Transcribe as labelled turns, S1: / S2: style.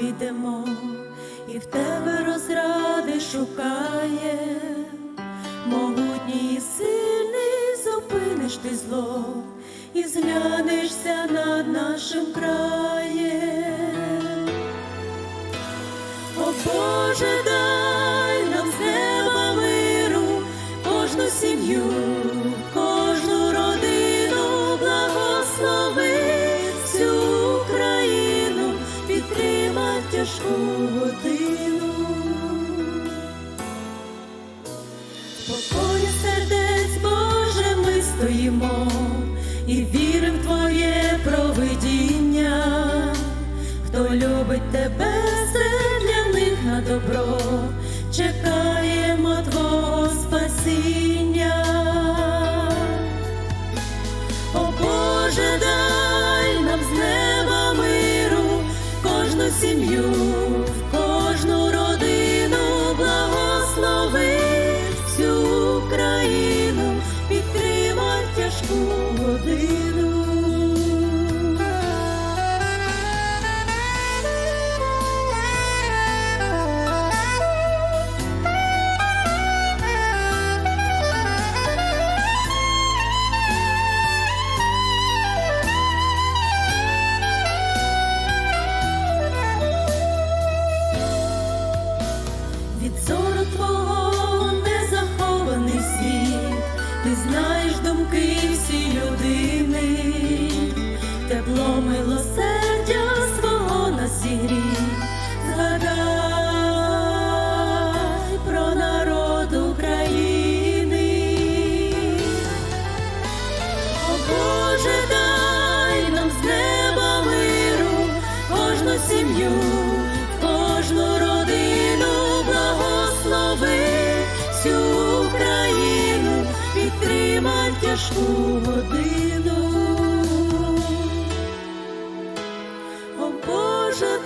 S1: йдемо, і в тебе розради шукає, могутній і сильний зупиниш ти зло і зглянешся над нашим краєм. О Боже, дай нам з неба миру, кожну сім'ю, тяжку годину. Покої сердець, Боже, ми стоїмо і віримо в Твоє провидіння. Хто любить тебе, все для них на добро, чекаємо Твого світ, ти підтримай тяжку годину. О Боже,